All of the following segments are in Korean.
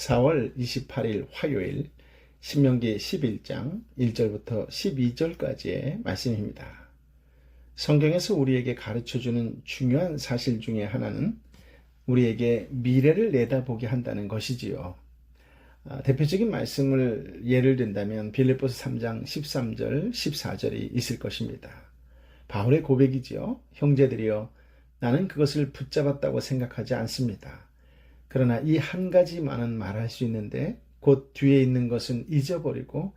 4월 28일 화요일 신명기 11장 1절부터 12절까지의 말씀입니다. 성경에서 우리에게 가르쳐 주는 중요한 사실 중에 하나는 우리에게 미래를 내다보게 한다는 것이지요. 아, 대표적인 말씀을 예를 든다면 빌립보스 3장 13절, 14절이 있을 것입니다. 바울의 고백이지요. 형제들이여 나는 그것을 붙잡았다고 생각하지 않습니다. 그러나 이 한 가지만은 말할 수 있는데 곧 뒤에 있는 것은 잊어버리고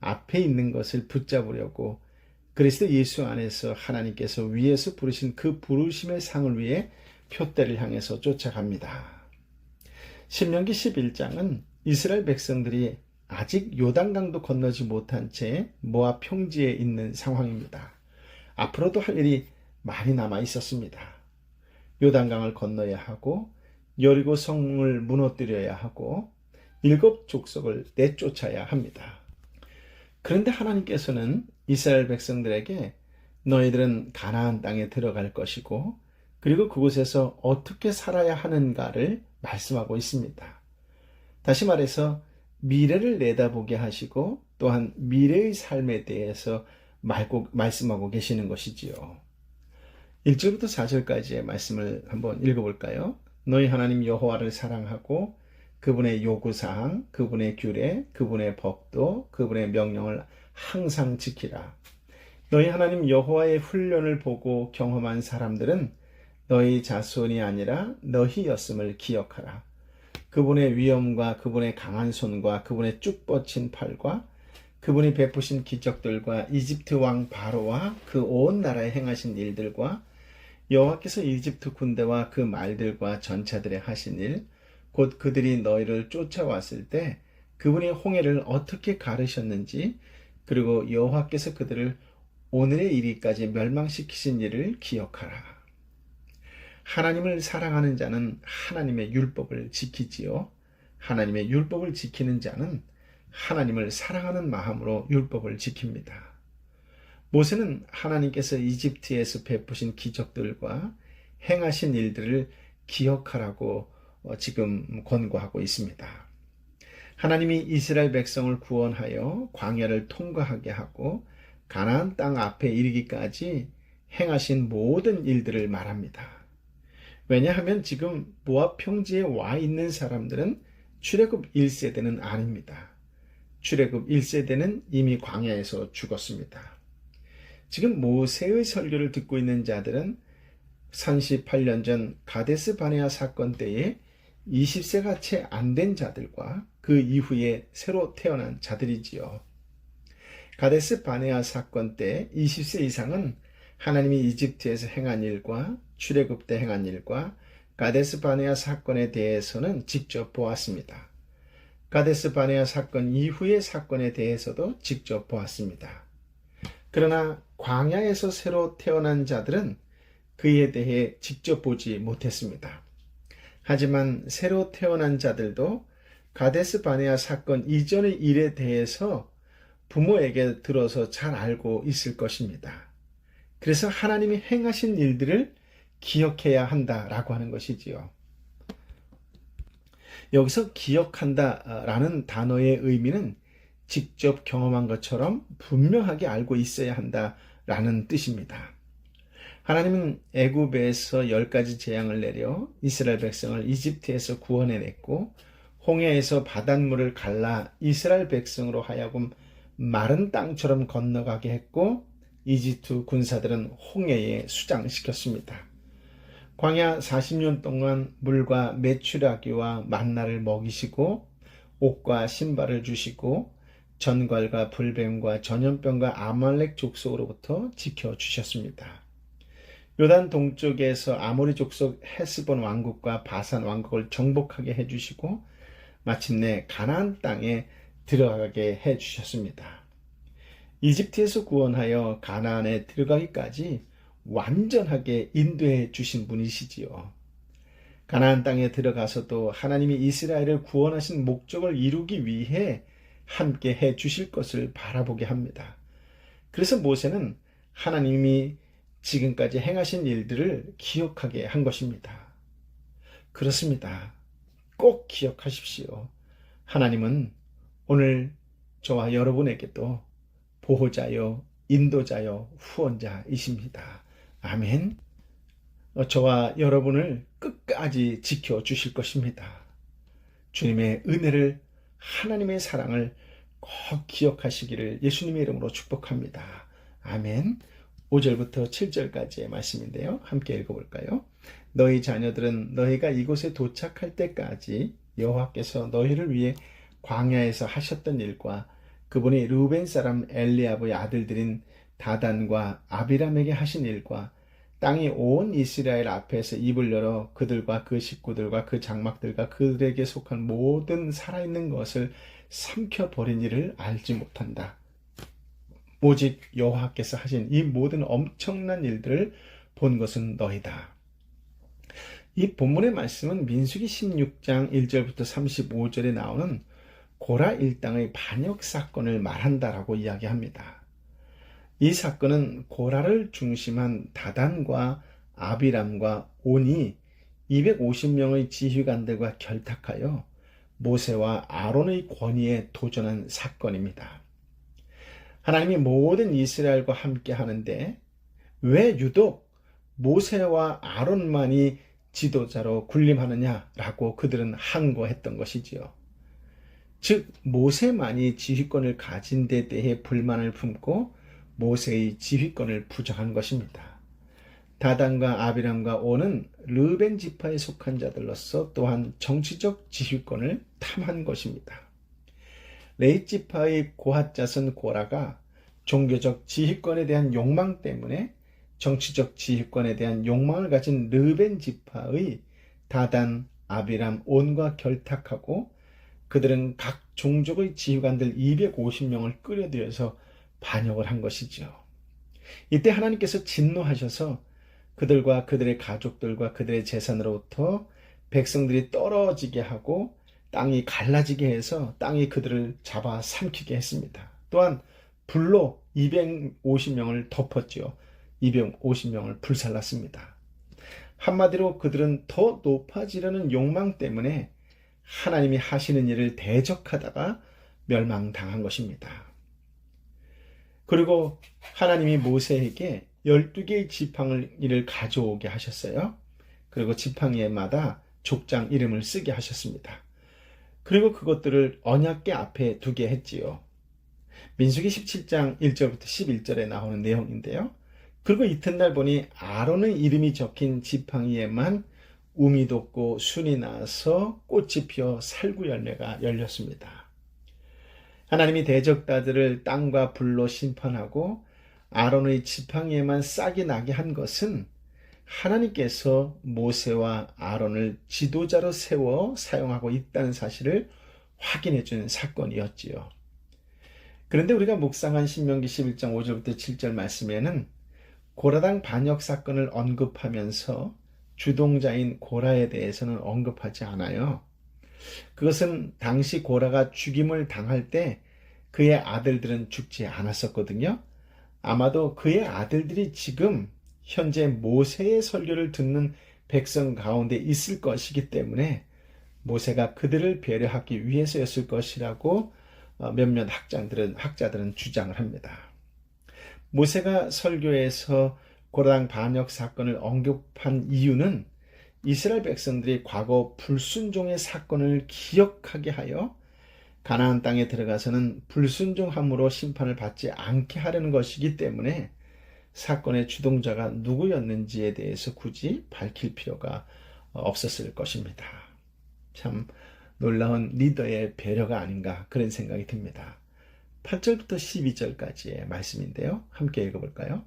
앞에 있는 것을 붙잡으려고 그리스도 예수 안에서 하나님께서 위에서 부르신 그 부르심의 상을 위해 표대를 향해서 쫓아갑니다. 신명기 11장은 이스라엘 백성들이 아직 요단강도 건너지 못한 채 모압 평지에 있는 상황입니다. 앞으로도 할 일이 많이 남아 있었습니다. 요단강을 건너야 하고 여리고 성을 무너뜨려야 하고 일곱 족속을 내쫓아야 합니다. 그런데 하나님께서는 이스라엘 백성들에게 너희들은 가나안 땅에 들어갈 것이고 그리고 그곳에서 어떻게 살아야 하는가를 말씀하고 있습니다. 다시 말해서 미래를 내다보게 하시고 또한 미래의 삶에 대해서 말고, 말씀하고 계시는 것이지요. 1절부터 4절까지의 말씀을 한번 읽어볼까요? 너희 하나님 여호와를 사랑하고 그분의 요구사항, 그분의 규례, 그분의 법도, 그분의 명령을 항상 지키라. 너희 하나님 여호와의 훈련을 보고 경험한 사람들은 너희 자손이 아니라 너희였음을 기억하라. 그분의 위엄과 그분의 강한 손과 그분의 쭉 뻗친 팔과 그분이 베푸신 기적들과 이집트 왕 바로와 그 온 나라에 행하신 일들과 여호와께서 이집트 군대와 그 말들과 전차들의 하신 일, 곧 그들이 너희를 쫓아왔을 때 그분이 홍해를 어떻게 가르셨는지, 그리고 여호와께서 그들을 오늘의 이리까지 멸망시키신 일을 기억하라. 하나님을 사랑하는 자는 하나님의 율법을 지키지요. 하나님의 율법을 지키는 자는 하나님을 사랑하는 마음으로 율법을 지킵니다. 모세는 하나님께서 이집트에서 베푸신 기적들과 행하신 일들을 기억하라고 지금 권고하고 있습니다. 하나님이 이스라엘 백성을 구원하여 광야를 통과하게 하고 가나안 땅 앞에 이르기까지 행하신 모든 일들을 말합니다. 왜냐하면 지금 모압 평지에 와 있는 사람들은 출애굽 1세대는 아닙니다. 출애굽 1세대는 이미 광야에서 죽었습니다. 지금 모세의 설교를 듣고 있는 자들은 38년 전 가데스 바네아 사건 때에 20세가 채 안 된 자들과 그 이후에 새로 태어난 자들이지요. 가데스 바네아 사건 때 20세 이상은 하나님이 이집트에서 행한 일과 출애굽 때 행한 일과 가데스 바네아 사건에 대해서는 직접 보았습니다. 가데스 바네아 사건 이후의 사건에 대해서도 직접 보았습니다. 그러나 광야에서 새로 태어난 자들은 그에 대해 직접 보지 못했습니다. 하지만 새로 태어난 자들도 가데스 바네아 사건 이전의 일에 대해서 부모에게 들어서 잘 알고 있을 것입니다. 그래서 하나님이 행하신 일들을 기억해야 한다라고 하는 것이지요. 여기서 기억한다라는 단어의 의미는 직접 경험한 것처럼 분명하게 알고 있어야 한다 라는 뜻입니다. 하나님은 애굽에서 열 가지 재앙을 내려 이스라엘 백성을 이집트에서 구원해냈고 홍해에서 바닷물을 갈라 이스라엘 백성으로 하여금 마른 땅처럼 건너가게 했고 이집트 군사들은 홍해에 수장시켰습니다. 광야 40년 동안 물과 메추라기와 만나를 먹이시고 옷과 신발을 주시고 전갈과 불뱀과 전염병과 아말렉 족속으로부터 지켜주셨습니다. 요단 동쪽에서 아모리 족속 헤스본 왕국과 바산 왕국을 정복하게 해주시고 마침내 가나안 땅에 들어가게 해주셨습니다. 이집트에서 구원하여 가나안에 들어가기까지 완전하게 인도해 주신 분이시지요. 가나안 땅에 들어가서도 하나님이 이스라엘을 구원하신 목적을 이루기 위해 함께 해 주실 것을 바라보게 합니다. 그래서 모세는 하나님이 지금까지 행하신 일들을 기억하게 한 것입니다. 그렇습니다. 꼭 기억하십시오. 하나님은 오늘 저와 여러분에게도 보호자요, 인도자요, 후원자이십니다. 아멘. 어, 저와 여러분을 끝까지 지켜주실 것입니다. 주님의 은혜를, 하나님의 사랑을 꼭 기억하시기를 예수님의 이름으로 축복합니다. 아멘. 5절부터 7절까지의 말씀인데요. 함께 읽어볼까요? 너희 자녀들은 너희가 이곳에 도착할 때까지 여호와께서 너희를 위해 광야에서 하셨던 일과 그분이 루벤 사람 엘리아브의 아들들인 다단과 아비람에게 하신 일과 땅이 온 이스라엘 앞에서 입을 열어 그들과 그 식구들과 그 장막들과 그들에게 속한 모든 살아있는 것을 삼켜 버린 일을 알지 못한다. 오직 여호와께서 하신 이 모든 엄청난 일들을 본 것은 너희다. 이 본문의 말씀은 민수기 16장 1절부터 35절에 나오는 고라 일당의 반역 사건을 말한다라고 이야기합니다. 이 사건은 고라를 중심한 다단과 아비람과 온이 250명의 지휘관들과 결탁하여 모세와 아론의 권위에 도전한 사건입니다. 하나님이 모든 이스라엘과 함께 하는데 왜 유독 모세와 아론만이 지도자로 군림하느냐라고 그들은 항거했던 것이지요. 즉 모세만이 지휘권을 가진 데 대해 불만을 품고 모세의 지휘권을 부정한 것입니다. 다단과 아비람과 오는 르벤 지파에 속한 자들로서 또한 정치적 지휘권을 탐한 것입니다. 레이 지파의 고핫 자손 고라가 종교적 지휘권에 대한 욕망 때문에 정치적 지휘권에 대한 욕망을 가진 르벤 지파의 다단, 아비람, 온과 결탁하고 그들은 각 종족의 지휘관들 250명을 끌어들여서 반역을 한 것이지요. 이때 하나님께서 진노하셔서 그들과 그들의 가족들과 그들의 재산으로부터 백성들이 떨어지게 하고 땅이 갈라지게 해서 땅이 그들을 잡아 삼키게 했습니다. 또한 불로 250명을 덮었지요. 250명을 불살랐습니다. 한마디로 그들은 더 높아지려는 욕망 때문에 하나님이 하시는 일을 대적하다가 멸망당한 것입니다. 그리고 하나님이 모세에게 12개의 지팡을 이를 가져오게 하셨어요. 그리고 지팡이마다 족장 이름을 쓰게 하셨습니다. 그리고 그것들을 언약계 앞에 두게 했지요. 민수기 17장 1절부터 11절에 나오는 내용인데요. 그리고 이튿날 보니 아론의 이름이 적힌 지팡이에만 우미 돋고 순이 나서 꽃이 피어 살구 열매가 열렸습니다. 하나님이 대적자들을 땅과 불로 심판하고 아론의 지팡이에만 싹이 나게 한 것은 하나님께서 모세와 아론을 지도자로 세워 사용하고 있다는 사실을 확인해 준 사건이었지요. 그런데 우리가 묵상한 신명기 11장 5절부터 7절 말씀에는 고라당 반역 사건을 언급하면서 주동자인 고라에 대해서는 언급하지 않아요. 그것은 당시 고라가 죽임을 당할 때 그의 아들들은 죽지 않았었거든요. 아마도 그의 아들들이 지금 현재 모세의 설교를 듣는 백성 가운데 있을 것이기 때문에 모세가 그들을 배려하기 위해서였을 것이라고 어, 몇몇 학자들은, 학자들은 주장을 합니다. 모세가 설교에서 고라당 반역 사건을 언급한 이유는 이스라엘 백성들이 과거 불순종의 사건을 기억하게 하여 가나안 땅에 들어가서는 불순종함으로 심판을 받지 않게 하려는 것이기 때문에 사건의 주동자가 누구였는지에 대해서 굳이 밝힐 필요가 없었을 것입니다. 참 놀라운 리더의 배려가 아닌가 그런 생각이 듭니다. 8절부터 12절까지의 말씀인데요. 함께 읽어볼까요?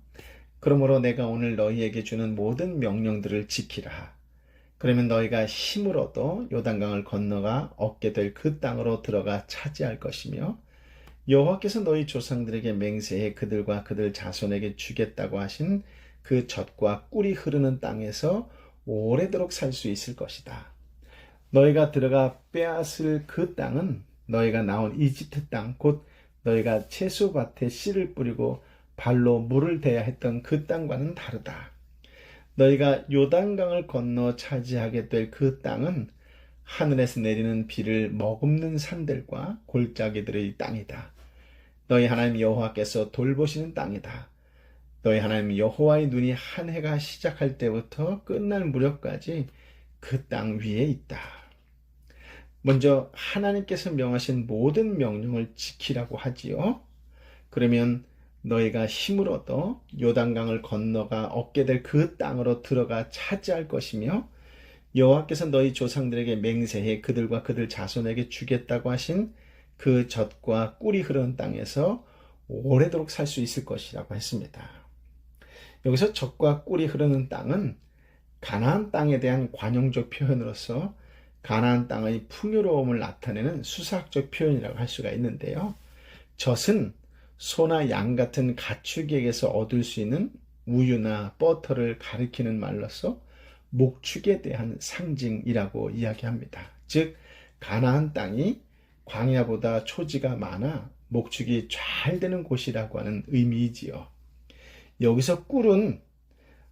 그러므로 내가 오늘 너희에게 주는 모든 명령들을 지키라. 그러면 너희가 힘으로도 요단강을 건너가 얻게 될 그 땅으로 들어가 차지할 것이며 여호와께서 너희 조상들에게 맹세해 그들과 그들 자손에게 주겠다고 하신 그 젖과 꿀이 흐르는 땅에서 오래도록 살 수 있을 것이다. 너희가 들어가 빼앗을 그 땅은 너희가 나온 이집트 땅, 곧 너희가 채소밭에 씨를 뿌리고 발로 물을 대야 했던 그 땅과는 다르다. 너희가 요단강을 건너 차지하게 될 그 땅은 하늘에서 내리는 비를 머금는 산들과 골짜기들의 땅이다. 너희 하나님 여호와께서 돌보시는 땅이다. 너희 하나님 여호와의 눈이 한 해가 시작할 때부터 끝날 무렵까지 그 땅 위에 있다. 먼저 하나님께서 명하신 모든 명령을 지키라고 하지요. 그러면 너희가 얻어 요단강을 건너가 얻게 될 그 땅으로 들어가 차지할 것이며 여호와께서 너희 조상들에게 맹세해 그들과 그들 자손에게 주겠다고 하신 그 젖과 꿀이 흐르는 땅에서 오래도록 살 수 있을 것이라고 했습니다. 여기서 젖과 꿀이 흐르는 땅은 가나안 땅에 대한 관용적 표현으로서 가나안 땅의 풍요로움을 나타내는 수사학적 표현이라고 할 수가 있는데요. 젖은 소나 양 같은 가축에게서 얻을 수 있는 우유나 버터를 가리키는 말로서 목축에 대한 상징이라고 이야기합니다. 즉 가나안 땅이 광야보다 초지가 많아 목축이 잘 되는 곳이라고 하는 의미이지요. 여기서 꿀은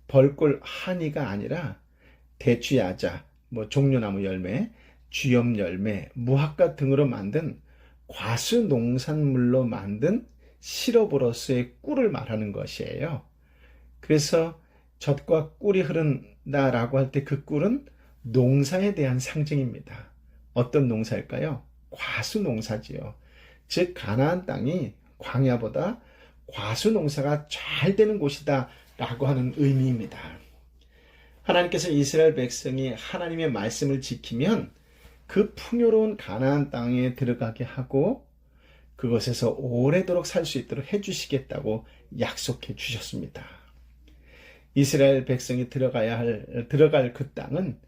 벌꿀 한이가 아니라 대추야자, 뭐 종려나무 열매, 쥐염 열매, 무화과 등으로 만든 과수 농산물로 만든 시럽으로서의 꿀을 말하는 것이에요. 그래서 젖과 꿀이 흐른다라고 할 때 그 꿀은 농사에 대한 상징입니다. 어떤 농사일까요? 과수 농사지요. 즉 가나안 땅이 광야보다 과수 농사가 잘 되는 곳이다라고 하는 의미입니다. 하나님께서 이스라엘 백성이 하나님의 말씀을 지키면 그 풍요로운 가나안 땅에 들어가게 하고 그곳에서 오래도록 살 수 있도록 해주시겠다고 약속해 주셨습니다. 이스라엘 백성이 들어가야 할, 들어갈 그 땅은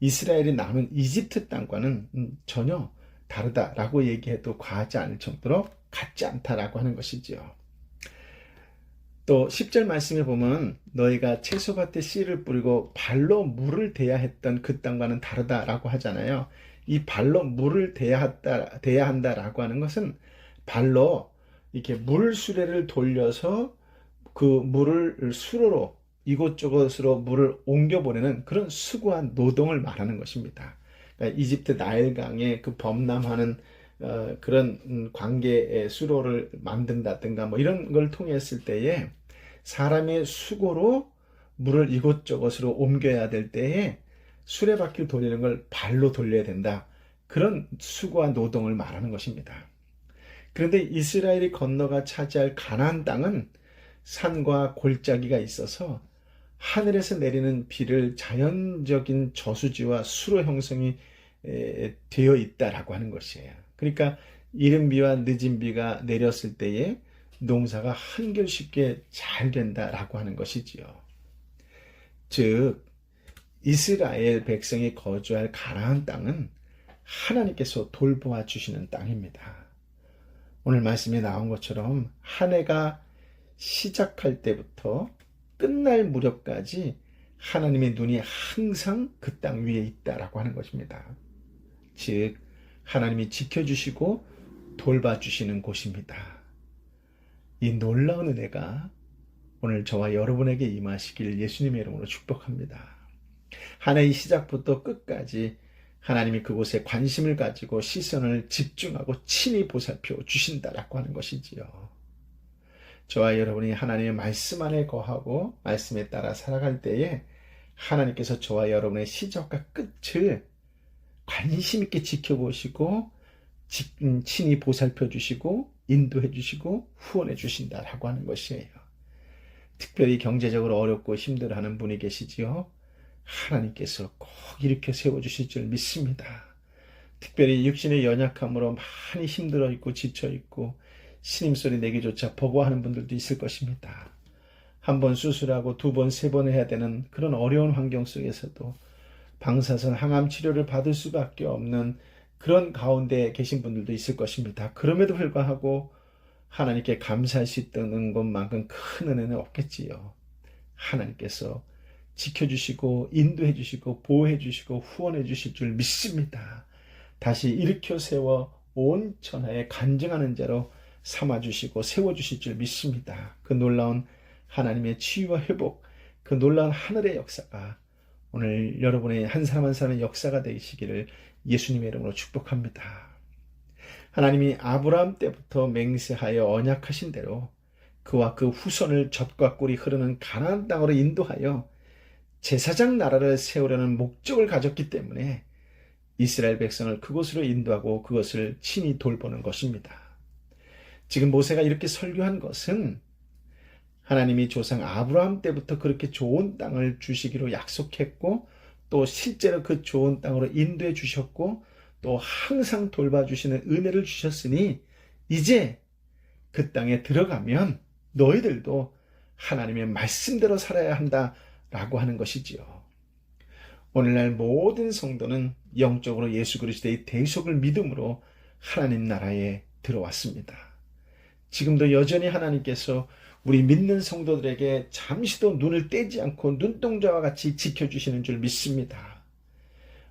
이스라엘이 남은 이집트 땅과는 음, 전혀 다르다라고 얘기해도 과하지 않을 정도로 같지 않다라고 하는 것이지요. 또 10절 말씀에 보면 너희가 채소밭에 씨를 뿌리고 발로 물을 대야 했던 그 땅과는 다르다라고 하잖아요. 이 발로 물을 대야, 한다, 대야 한다라고 하는 것은 발로 이렇게 물 수레를 돌려서 그 물을 수로로 이곳저곳으로 물을 옮겨보내는 그런 수고한 노동을 말하는 것입니다. 그러니까 이집트 나일강에 그 범람하는 어, 그런 음, 관계의 수로를 만든다든가 뭐 이런 걸 통했을 때에 사람의 수고로 물을 이곳저곳으로 옮겨야 될 때에 수레바퀴를 돌리는 걸 발로 돌려야 된다. 그런 수고와 노동을 말하는 것입니다. 그런데 이스라엘이 건너가 차지할 가나안 땅은 산과 골짜기가 있어서 하늘에서 내리는 비를 자연적인 저수지와 수로 형성이 되어 있다라고 하는 것이에요. 그러니까 이른 비와 늦은 비가 내렸을 때에 농사가 한결 쉽게 잘 된다라고 하는 것이지요. 즉 이스라엘 백성이 거주할 가나안 땅은 하나님께서 돌보아 주시는 땅입니다. 오늘 말씀에 나온 것처럼 한 해가 시작할 때부터 끝날 무렵까지 하나님의 눈이 항상 그 땅 위에 있다라고 하는 것입니다. 즉 하나님이 지켜주시고 돌봐주시는 곳입니다. 이 놀라운 은혜가 오늘 저와 여러분에게 임하시길 예수님의 이름으로 축복합니다. 한 해의 시작부터 끝까지 하나님이 그곳에 관심을 가지고 시선을 집중하고 친히 보살펴 주신다라고 하는 것이지요. 저와 여러분이 하나님의 말씀 안에 거하고 말씀에 따라 살아갈 때에 하나님께서 저와 여러분의 시작과 끝을 관심 있게 지켜보시고 음, 친히 보살펴 주시고 인도해 주시고 후원해 주신다라고 하는 것이에요. 특별히 경제적으로 어렵고 힘들어하는 분이 계시지요. 하나님께서 꼭 이렇게 세워주실 줄 믿습니다. 특별히 육신의 연약함으로 많이 힘들어 있고 지쳐 있고 신임 소리 내기조차 버거워하는 분들도 있을 것입니다. 한 번 수술하고 두 번, 세 번 해야 되는 그런 어려운 환경 속에서도 방사선 항암 치료를 받을 수밖에 없는 그런 가운데 계신 분들도 있을 것입니다. 그럼에도 불구하고 하나님께 감사할 수 있다는 것만큼 큰 은혜는 없겠지요. 하나님께서 지켜주시고 인도해 주시고 보호해 주시고 후원해 주실 줄 믿습니다. 다시 일으켜 세워 온 천하에 간증하는 자로 삼아 주시고 세워 주실 줄 믿습니다. 그 놀라운 하나님의 치유와 회복, 그 놀라운 하늘의 역사가 오늘 여러분의 한 사람 한 사람의 역사가 되시기를 예수님의 이름으로 축복합니다. 하나님이 아브라함 때부터 맹세하여 언약하신 대로 그와 그 후손을 젖과 꿀이 흐르는 가나안 땅으로 인도하여 제사장 나라를 세우려는 목적을 가졌기 때문에 이스라엘 백성을 그곳으로 인도하고 그것을 친히 돌보는 것입니다. 지금 모세가 이렇게 설교한 것은 하나님이 조상 아브라함 때부터 그렇게 좋은 땅을 주시기로 약속했고 또 실제로 그 좋은 땅으로 인도해 주셨고 또 항상 돌봐주시는 은혜를 주셨으니 이제 그 땅에 들어가면 너희들도 하나님의 말씀대로 살아야 한다 라고 하는 것이지요. 오늘날 모든 성도는 영적으로 예수 그리스도의 대속을 믿음으로 하나님 나라에 들어왔습니다. 지금도 여전히 하나님께서 우리 믿는 성도들에게 잠시도 눈을 떼지 않고 눈동자와 같이 지켜주시는 줄 믿습니다.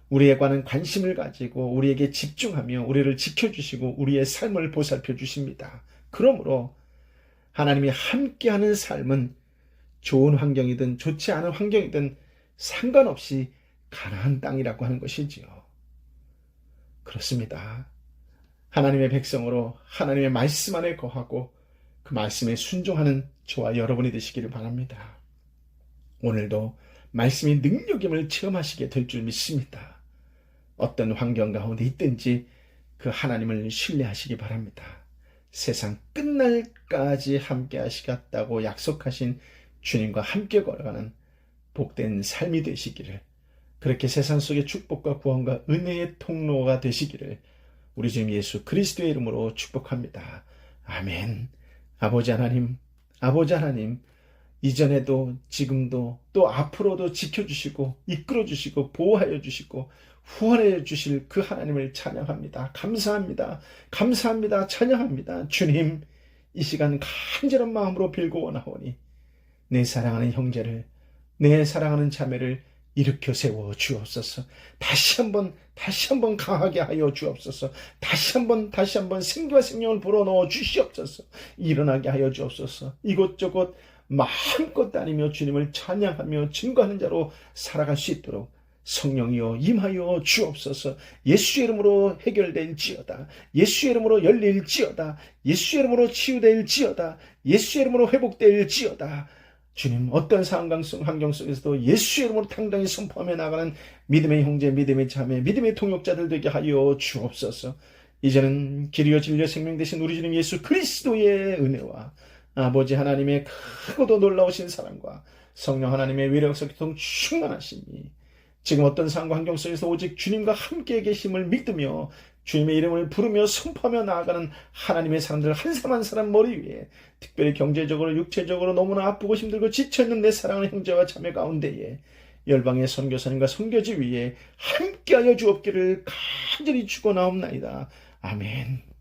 우리에 관한 관심을 가지고 우리에게 집중하며 우리를 지켜주시고 우리의 삶을 보살펴 주십니다. 그러므로 하나님이 함께하는 삶은 좋은 환경이든 좋지 않은 환경이든 상관없이 가나안 땅이라고 하는 것이지요. 그렇습니다. 하나님의 백성으로 하나님의 말씀 안에 거하고 그 말씀에 순종하는 저와 여러분이 되시기를 바랍니다. 오늘도 말씀이 능력임을 체험하시게 될 줄 믿습니다. 어떤 환경 가운데 있든지 그 하나님을 신뢰하시기 바랍니다. 세상 끝날까지 함께 하시겠다고 약속하신 주님과 함께 걸어가는 복된 삶이 되시기를 그렇게 세상 속의 축복과 구원과 은혜의 통로가 되시기를 우리 주님 예수 그리스도의 이름으로 축복합니다. 아멘. 아버지 하나님, 아버지 하나님, 이전에도 지금도 또 앞으로도 지켜주시고 이끌어주시고 보호하여 주시고 후원해 주실 그 하나님을 찬양합니다. 감사합니다. 감사합니다. 찬양합니다. 주님, 이 시간 간절한 마음으로 빌고 원하오니 내 사랑하는 형제를, 내 사랑하는 자매를 일으켜 세워 주옵소서. 다시 한번, 다시 한번 강하게 하여 주옵소서. 다시 한번, 다시 한번 생기와 생명을 불어넣어 주시옵소서. 일어나게 하여 주옵소서. 이곳저곳 마음껏 다니며 주님을 찬양하며 증거하는 자로 살아갈 수 있도록 성령이여 임하여 주옵소서 예수의 이름으로 해결될지어다 예수의 이름으로 열릴지어다 예수의 이름으로 치유될지어다 예수의 이름으로 회복될지어다 주님 어떤 상황 환경 속에서도 예수의 이름으로 당당히 선포하며 나가는 믿음의 형제 믿음의 자매 믿음의 통역자들 되게 하여 주옵소서. 이제는 길이여 진리여 생명 되신 우리 주님 예수 그리스도의 은혜와 아버지 하나님의 크고도 놀라우신 사랑과 성령 하나님의 위력과 교통 충만하심이 지금 어떤 상황 환경 속에서 오직 주님과 함께 계심을 믿으며 주님의 이름을 부르며 선포하며 나아가는 하나님의 사람들 한 사람 한 사람 머리 위에 특별히 경제적으로 육체적으로 너무나 아프고 힘들고 지쳐있는 내 사랑하는 형제와 자매 가운데에 열방의 선교사님과 선교지 위에 함께하여 주옵기를 간절히 축원하옵나이다. 아멘.